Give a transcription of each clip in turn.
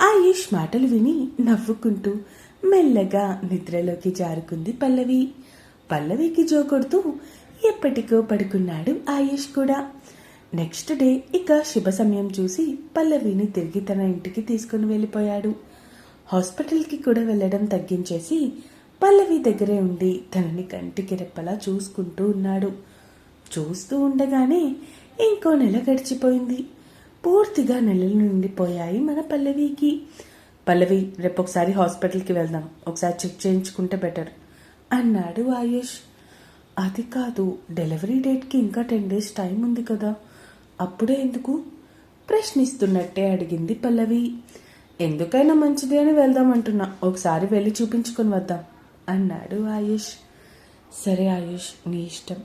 Ayush మాటలు విని నవ్వుకుంటూ మెల్లగా నిద్రలోకి జారుకుంది పల్లవి. పల్లవికి జో కొడుతూ ఎప్పటికో పడుకున్నాడు ఆయుష్ కూడా. నెక్స్ట్ డే ఇక శుభ సమయం చూసి పల్లవిని తిరిగి తన ఇంటికి తీసుకుని వెళ్ళిపోయాడు. హాస్పిటల్కి కూడా వెళ్ళడం తగ్గించేసి పల్లవి దగ్గరే ఉండి తనని కంటికి రెప్పలా చూసుకుంటూ ఉన్నాడు. చూస్తూ ఉండగానే ఇంకో నెల గడిచిపోయింది. పూర్తిగా నెలలు నిండిపోయాయి మన పల్లవికి. పల్లవి రేపు ఒకసారి హాస్పిటల్కి వెళ్దాం. ఒకసారి చెక్ చేయించుకుంటే బెటర్. అన్నాడు ఆయుష్. అది కాదు డెలివరీ డేట్కి ఇంకా టెన్ డేస్ టైం ఉంది కదా. అప్పుడే ఎందుకు? ప్రశ్నిస్తున్నట్టే అడిగింది పల్లవి. ఎందుకైనా మంచిది అని వెళ్దాం అంటున్నా. ఒకసారి వెళ్ళి చూపించుకొని వద్దాం అన్నాడు ఆయుష్. సరే ఆయుష్ నీ ఇష్టం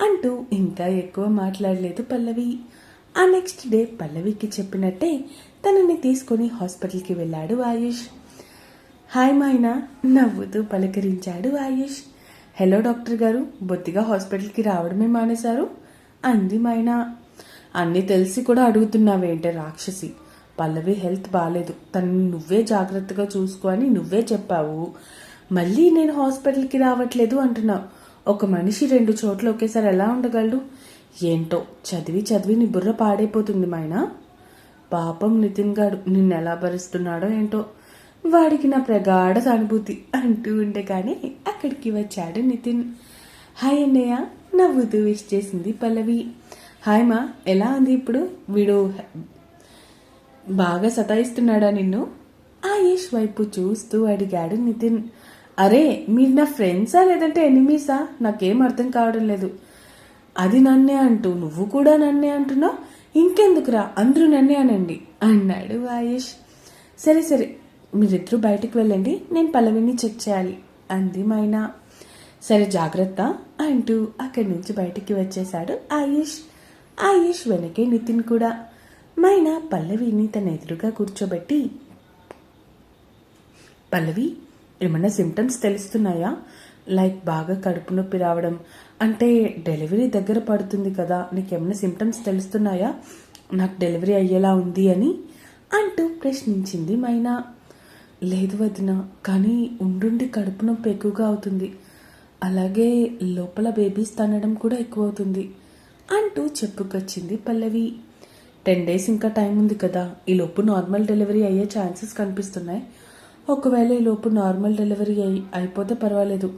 అంటూ ఇంకా ఎక్కువ మాట్లాడలేదు పల్లవి. ఆ నెక్స్ట్ డే పల్లవికి చెప్పినట్టే తనని తీసుకొని హాస్పిటల్కి వెళ్ళాడు ఆయుష్. హాయ్ మాయనా నవ్వుతూ పలకరించాడు ఆయుష్. హలో డాక్టర్ గారు బొత్తిగా హాస్పిటల్కి రావడమే మానేశారు? అంది మైనా. అన్నీ తెలిసి కూడా అడుగుతున్నావేంటే రాక్షసి? పల్లవి హెల్త్ బాగాలేదు తను నువ్వే జాగ్రత్తగా చూసుకో అని నువ్వే చెప్పావు. మళ్ళీ నేను హాస్పిటల్కి రావట్లేదు అంటున్నావు. ఒక మనిషి రెండు చోట్ల ఒకేసారి ఎలా ఉండగలడు? ఏంటో చదివి చదివి నీ బుర్ర పాడైపోతుంది మాయన పాపం నితిన్ గాడు నిన్ను ఎలా భరిస్తున్నాడో ఏంటో. వాడికి నా ప్రగాఢ సానుభూతి అంటూ ఉండగానే అక్కడికి వచ్చాడు నితిన్. హాయ్ అన్నయ్య నవ్వుతూ విష్ చేసింది పల్లవి. హాయ్ మా ఎలా ఉంది ఇప్పుడు? వీడు బాగా సతాయిస్తున్నాడా నిన్ను? ఆయేష్ వైపు చూస్తూ అడిగాడు నితిన్. అరే మీరు నా ఫ్రెండ్సా లేదంటే ఎనిమీసా? నాకేం అర్థం కావడం లేదు. అది నన్నే అంటూ నువ్వు కూడా నన్నే అంటున్నావు? ఇంకెందుకురా? అందరూ నన్నే అనండి అన్నాడు ఆయుష్ సరే సరే మీరిద్దరూ బయటికి వెళ్ళండి నేను పల్లవిని చెక్ చేయాలి అంది మైనా. సరే జాగ్రత్త అంటూ అక్కడి నుంచి బయటికి వచ్చేశాడు ఆయుష్. ఆయుష్ వెనకే నితిన్ కూడా. మైనా పల్లవిని తన ఎదురుగా కూర్చోబెట్టి పల్లవి ఏమైనా సిమ్టమ్స్ తెలుస్తున్నాయా? లైక్ బాగా కడుపు నొప్పి రావడం అంటే డెలివరీ దగ్గర పడుతుంది కదా నీకేమైనా సిమ్టమ్స్ తెలుస్తున్నాయా? నాకు డెలివరీ అయ్యేలా ఉంది అని అంటూ ప్రశ్నించింది మైనా. లేదు వదిన కానీ ఉండుండి కడుపు నొప్పి ఎక్కువగా అవుతుంది. అలాగే లోపల బేబీస్ తనడం కూడా ఎక్కువ అవుతుంది అంటూ చెప్పుకొచ్చింది పల్లవి. టెన్ డేస్ ఇంకా టైం ఉంది కదా ఈ లోపు నార్మల్ డెలివరీ అయ్యే ఛాన్సెస్ కనిపిస్తున్నాయి. ఒకవేళ ఈ లోపు నార్మల్ డెలివరీ అయి అయిపోతే పర్వాలేదు.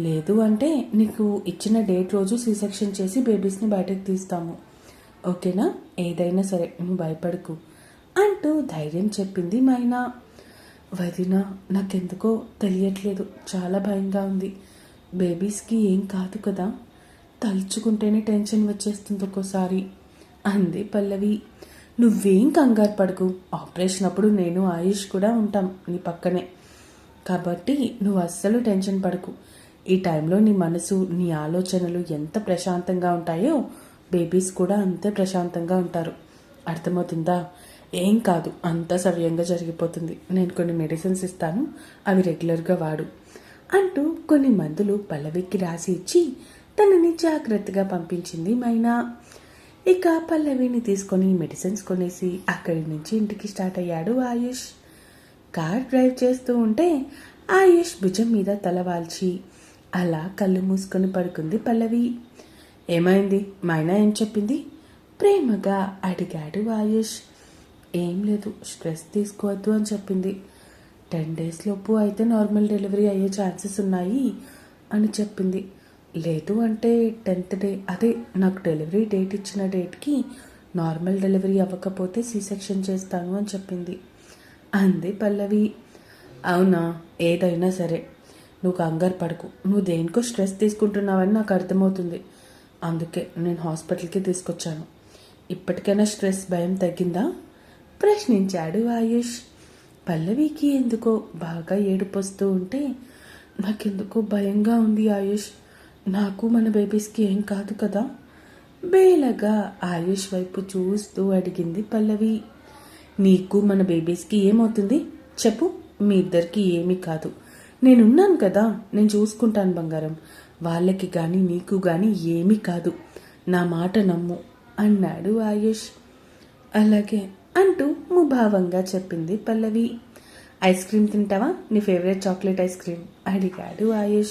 లేదు అంటే నీకు ఇచ్చిన డేట్ రోజు సీ సెక్షన్ చేసి బేబీస్ని బయటకు తీస్తాము. ఓకేనా? ఏదైనా సరే నువ్వు భయపడకు. అంటూ ధైర్యం చెప్పింది మైనా. వదిన నాకెందుకో తెలియట్లేదు. చాలా భయంగా ఉంది. బేబీస్కి ఏం కాదు కదా? తలుచుకుంటేనే టెన్షన్ వచ్చేస్తుంది ఒక్కోసారి. అంది పల్లవి. నువ్వేం కంగారు పడకు. ఆపరేషన్ అప్పుడు నేను ఆయుష్ కూడా ఉంటాం నీ పక్కనే. కాబట్టి నువ్వు అస్సలు టెన్షన్ పడకు. ఈ టైంలో నీ మనసు నీ ఆలోచనలు ఎంత ప్రశాంతంగా ఉంటాయో బేబీస్ కూడా అంతే ప్రశాంతంగా ఉంటారు. అర్థమవుతుందా? ఏం కాదు అంత సవ్యంగా జరిగిపోతుంది. నేను కొన్ని మెడిసిన్స్ ఇస్తాను అవి రెగ్యులర్గా వాడు అంటూ కొన్ని మందులు పల్లవికి రాసి ఇచ్చి తనని జాగ్రత్తగా పంపించింది మైనా. ఇక పల్లవిని తీసుకొని మెడిసిన్స్ కొనేసి అక్కడి నుంచి ఇంటికి స్టార్ట్ అయ్యాడు ఆయుష్. కార్ డ్రైవ్ చేస్తూ ఉంటే ఆయుష్ భుజం మీద తల వాల్చి అలా కళ్ళు మూసుకొని పడుకుంది పల్లవి. ఏమైంది? మైనా ఏం చెప్పింది? ప్రేమగా అడిగాడు ఆయుష్ ఏం లేదు స్ట్రెస్ తీసుకోవద్దు అని చెప్పింది. టెన్ డేస్ లోపు అయితే నార్మల్ డెలివరీ అయ్యే ఛాన్సెస్ ఉన్నాయి అని చెప్పింది. లేదు అంటే టెన్త్ డే అదే నాకు డెలివరీ డేట్ ఇచ్చిన డేట్కి నార్మల్ డెలివరీ అవ్వకపోతే సీ సెక్షన్ చేస్తాను అని చెప్పింది. అంది పల్లవి. అవునా? ఏదైనా సరే. నువ్వు కంగారు పడకు. నువ్వు దేనికో స్ట్రెస్ తీసుకుంటున్నావని నాకు అర్థమవుతుంది. అందుకే నేను హాస్పిటల్కి తీసుకొచ్చాను. ఇప్పటికైనా స్ట్రెస్ భయం తగ్గిందా? ప్రశ్నించాడు ఆయుష్. పల్లవికి ఎందుకో బాగా ఏడుపొస్తూ ఉంటే నాకెందుకో భయంగా ఉంది ఆయుష్. నాకు మన బేబీస్కి ఏం కాదు కదా? బేలగా ఆయుష్ వైపు చూస్తూ అడిగింది పల్లవి. నీకు మన బేబీస్కి ఏమవుతుంది? చెప్పు మీ ఇద్దరికి ఏమీ కాదు. నేనున్నాను కదా నేను చూసుకుంటాను బంగారం. వాళ్ళకి కానీ నీకు కానీ ఏమీ కాదు. నా మాట నమ్ము అన్నాడు ఆయుష్. అలాగే అంటూ ముభావంగా చెప్పింది పల్లవి. ఐస్ క్రీమ్ తింటావా? నీ ఫేవరెట్ చాక్లెట్ ఐస్ క్రీమ్ అడిగాడు ఆయుష్.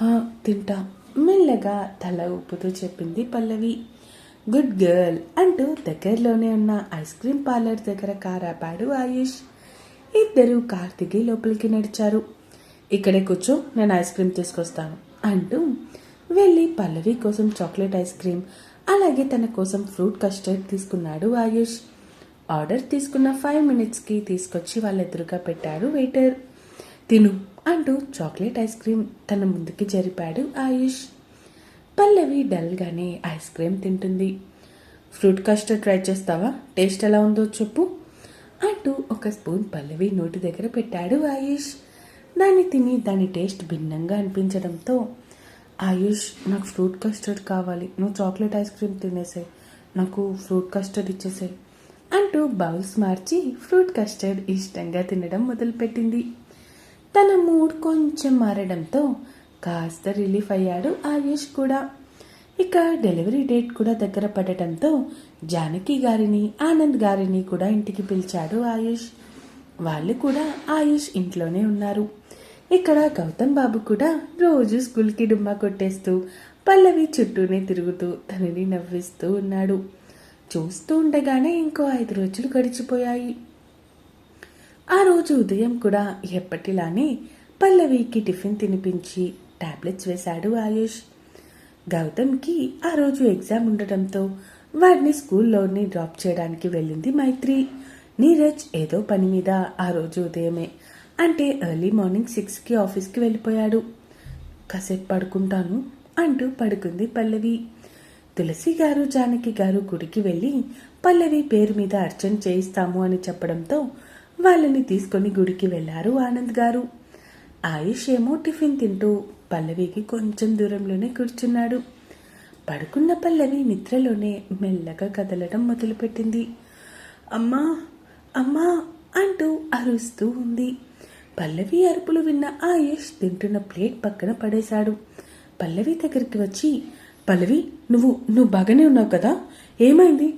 "హా, తింటా మెల్లగా తల ఊపుతూ చెప్పింది పల్లవి. గుడ్ గర్ల్ అంటూ దగ్గరలోనే ఉన్న ఐస్ క్రీమ్ పార్లర్ దగ్గర కారాపాడు ఆయుష్. ఇద్దరు కార్ దిగి లోపలికి నడిచారు. ఇక్కడే కూర్చో నేను ఐస్ క్రీమ్ తీసుకొస్తాను అంటూ వెళ్ళి పల్లవి కోసం చాక్లెట్ ఐస్ క్రీమ్ అలాగే తన కోసం ఫ్రూట్ కస్టర్డ్ తీసుకున్నాడు ఆయుష్. ఆర్డర్ తీసుకున్న ఫైవ్ మినిట్స్కి తీసుకొచ్చి వాళ్ళ ఎదురుగా పెట్టాడు వెయిటర్ తిను అంటూ చాక్లెట్ ఐస్ క్రీమ్ తన ముందుకి జరిపాడు ఆయుష్. పల్లవి డల్గానే ఐస్ క్రీమ్ తింటుంది. ఫ్రూట్ కస్టర్డ్ ట్రై చేస్తావా? టేస్ట్ ఎలా ఉందో చెప్పు అంటూ ఒక స్పూన్ పల్లవి నోటి దగ్గర పెట్టాడు ఆయుష్. దాన్ని తిని దాని టేస్ట్ భిన్నంగా అనిపించడంతో ఆయుష్ నాకు ఫ్రూట్ కస్టర్డ్ కావాలి. నువ్వు చాక్లెట్ ఐస్ క్రీమ్ తినేసాయి నాకు ఫ్రూట్ కస్టర్డ్ ఇచ్చేసాయి అంటూ బౌల్స్ మార్చి ఫ్రూట్ కస్టర్డ్ ఇష్టంగా తినడం మొదలుపెట్టింది. తన మూడ్ కొంచెం మారడంతో కాస్త రిలీఫ్ అయ్యాడు ఆయుష్ కూడా. ఇక డెలివరీ డేట్ కూడా దగ్గర పడటంతో జానకి గారిని ఆనంద్ గారిని కూడా ఇంటికి పిలిచాడు ఆయుష్. వాళ్ళు కూడా ఆయుష్ ఇంట్లోనే ఉన్నారు. ఇక్కడ గౌతమ్ బాబు కూడా రోజు స్కూల్కి డుమ్మా కొట్టేస్తూ పల్లవి చుట్టూనే తిరుగుతూ తనని నవ్విస్తూ ఉన్నాడు. చూస్తూ ఉండగానే ఇంకో ఐదు రోజులు గడిచిపోయాయి. ఆ రోజు ఉదయం కూడా ఎప్పటిలానే పల్లవికి టిఫిన్ తినిపించి టాబ్లెట్స్ వేశాడు ఆయుష్. గౌతమ్కి ఆ రోజు ఎగ్జామ్ ఉండటంతో వాడిని స్కూల్లోని డ్రాప్ చేయడానికి వెళ్ళింది మైత్రి. నీరజ్ ఏదో పని మీద ఆ రోజు ఉదయమే. అంటే ఎర్లీ మార్నింగ్ సిక్స్కి ఆఫీస్కి వెళ్ళిపోయాడు. కాసేపు పడుకుంటాను అంటూ పడుకుంది పల్లవి. తులసి గారు జానకి గారు గుడికి వెళ్ళి పల్లవి పేరు మీద అర్చన చేయిస్తాము అని చెప్పడంతో వాళ్ళని తీసుకొని గుడికి వెళ్ళారు ఆనంద్ గారు. ఆయుష్ ఏమో టిఫిన్ తింటూ పల్లవికి కొంచెం దూరంలోనే కూర్చున్నాడు. పడుకున్న పల్లవి నిద్రలోనే మెల్లగా కదలడం మొదలుపెట్టింది. అమ్మా అమ్మా అంటూ అరుస్తూ ఉంది. పల్లవి అరుపులు విన్న ఆయుష్ తింటున్న ప్లేట్ పక్కన పడేశాడు. పల్లవి దగ్గరికి వచ్చి పల్లవి నువ్వు నువ్వు బాగానే ఉన్నావు కదా? ఏమైంది?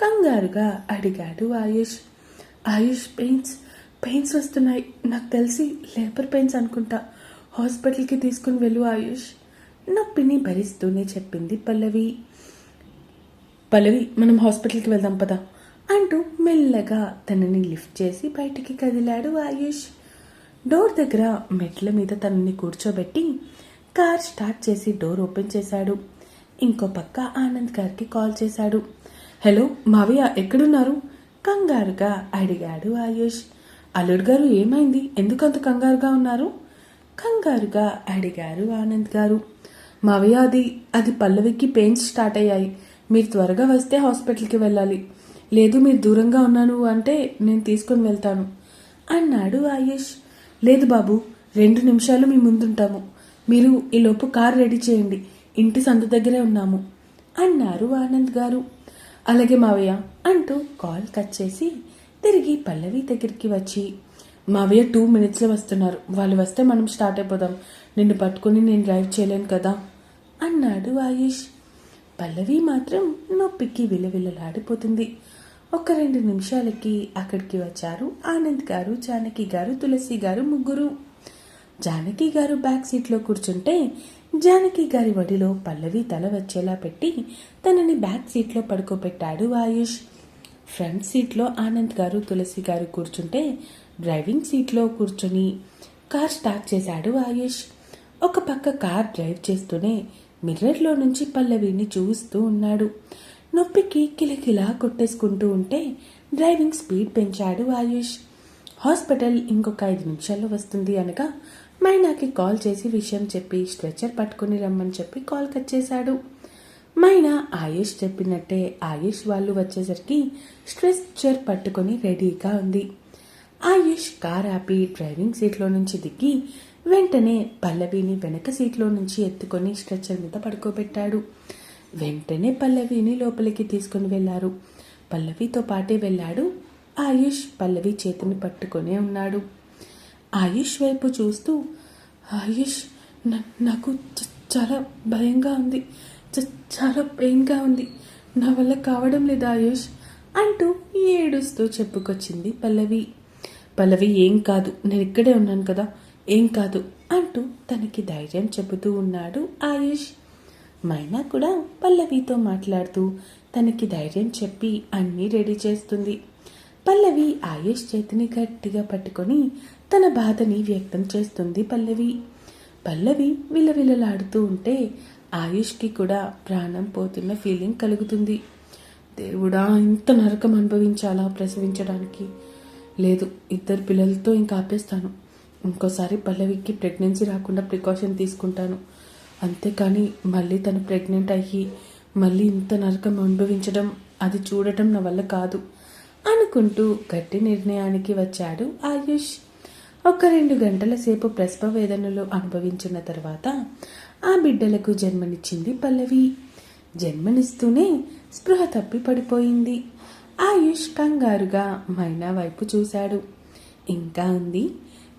కంగారుగా అడిగాడు ఆయుష్. ఆయుష్ పెయిన్స్ పెయిన్స్ వస్తున్నాయి. నాకు తెలిసి లేబర్ పెయిన్స్ అనుకుంటా. హాస్పిటల్కి తీసుకుని వెళ్ళు ఆయుష్. నొప్పిని భరిస్తూనే చెప్పింది పల్లవి. పల్లవి మనం హాస్పిటల్కి వెళ్దాం పదా. అంటూ మెల్లగా తనని లిఫ్ట్ చేసి బయటికి కదిలాడు ఆయుష్. డోర్ దగ్గర మెట్ల మీద తనని కూర్చోబెట్టి కార్ స్టార్ట్ చేసి డోర్ ఓపెన్ చేశాడు. ఇంకో పక్క ఆనంద్ గారికి కాల్ చేశాడు. హలో మావయ్య ఎక్కడున్నారు? కంగారుగా అడిగాడు ఆయుష్. అల్లుడు గారు ఏమైంది? ఎందుకంత కంగారుగా ఉన్నారు? కంగారుగా అడిగారు ఆనంద్ గారు. మావయ్య అది అది పల్లవికి పెయిన్స్ స్టార్ట్ అయ్యాయి. మీరు త్వరగా వస్తే హాస్పిటల్కి వెళ్ళాలి. లేదు మీరు దూరంగా ఉన్నాను అంటే నేను తీసుకొని వెళ్తాను అన్నాడు ఆయుష్. లేదు బాబు రెండు నిమిషాలు మీ ముందుంటాము. మీరు ఈలోపు కార్ రెడీ చేయండి ఇంటి సందు దగ్గరే ఉన్నాము అన్నారు ఆనంద్ గారు. అలాగే మావయ్య అంటూ కాల్ కట్ చేసి తిరిగి పల్లవి దగ్గరికి వచ్చి మావయ్య టూ మినిట్స్లో వస్తున్నారు వాళ్ళు వస్తే మనం స్టార్ట్ అయిపోదాం. నిన్ను పట్టుకుని నేను డ్రైవ్ చేయలేను కదా అన్నాడు ఆయుష్. పల్లవి మాత్రం నొప్పికి విలవిలలాడిపోతుంది ఒక రెండు నిమిషాలకి అక్కడికి వచ్చారు ఆనంద్ గారు జానకి గారు తులసి గారు ముగ్గురు. జానకి గారు బ్యాక్ సీట్లో కూర్చుంటే జానకి గారి వడిలో పల్లవి తల వచ్చేలా పెట్టి తనని బ్యాక్ సీట్లో పడుకోబెట్టాడు ఆయుష్. ఫ్రంట్ సీట్లో ఆనంద్ గారు తులసి గారు కూర్చుంటే డ్రైవింగ్ సీట్లో కూర్చొని కార్ స్టార్ట్ చేశాడు ఆయుష్. ఒక పక్క కార్ డ్రైవ్ చేస్తూనే మిర్రర్లో నుంచి పల్లవిని చూస్తూ ఉన్నాడు. నొప్పికి కిలకిలా కొట్టేసుకుంటూ ఉంటే డ్రైవింగ్ స్పీడ్ పెంచాడు ఆయుష్. హాస్పిటల్ ఇంకొక ఐదు నిమిషాల్లో వస్తుంది అనగా మైనాకి కాల్ చేసి విషయం చెప్పి స్ట్రెచర్ పట్టుకుని రమ్మని చెప్పి కాల్ కట్ చేశాడు. మైనా ఆయుష్ చెప్పినట్టే ఆయుష్ వాళ్ళు వచ్చేసరికి స్ట్రెచ్చర్ పట్టుకొని రెడీగా ఉంది. ఆయుష్ కార్ ఆపి డ్రైవింగ్ సీట్లో నుంచి దిగి వెంటనే పల్లవిని వెనక సీట్లో నుంచి ఎత్తుకొని స్ట్రెచ్చర్ మీద పడుకోబెట్టాడు. వెంటనే పల్లవిని లోపలికి తీసుకుని వెళ్ళారు. పల్లవితో పాటే వెళ్ళాడు. ఆయుష్ పల్లవి చేతిని పట్టుకొనే ఉన్నాడు. ఆయుష్ వైపు చూస్తూ ఆయుష్ నాకు చాలా భయంగా ఉంది. చ- చాలా పెయిన్గా ఉంది. నా వల్ల కావడం లేదు ఆయుష్ అంటూ ఏడుస్తూ చెప్పుకొచ్చింది పల్లవి. పల్లవి ఏం కాదు. నేను ఇక్కడే ఉన్నాను కదా. ఏం కాదు అంటూ తనకి ధైర్యం చెబుతూ ఉన్నాడు ఆయుష్. మైనా కూడా పల్లవితో మాట్లాడుతూ తనకి ధైర్యం చెప్పి అన్నీ రెడీ చేస్తుంది. పల్లవి ఆయుష్ చేతిని గట్టిగా పట్టుకొని తన బాధని వ్యక్తం చేస్తుంది పల్లవి. పల్లవి విలవిలలాడుతూ ఉంటే ఆయుష్కి కూడా ప్రాణం పోతున్న ఫీలింగ్ కలుగుతుంది. దేవుడా ఇంత నరకం అనుభవించాలా ప్రసవించడానికి? లేదు ఇద్దరు పిల్లలతో ఇంకా ఆపేస్తాను. ఇంకోసారి పల్లవికి ప్రెగ్నెన్సీ రాకుండా ప్రికాషన్ తీసుకుంటాను. అంతేకాని మళ్ళీ తను ప్రెగ్నెంట్ అయ్యి మళ్ళీ ఇంత నరకం అనుభవించడం అది చూడటం నా వల్ల కాదు అనుకుంటూ గట్టి నిర్ణయానికి వచ్చాడు ఆయుష్. ఒక రెండు గంటల సేపు ప్రసవ వేదనలు అనుభవించిన తర్వాత ఆ బిడ్డలకు జన్మనిచ్చింది పల్లవి. జన్మనిస్తూనే స్పృహ తప్పి పడిపోయింది. ఆయుష్ కంగారుగా మైనా వైపు చూశాడు. ఇంకా ఉంది?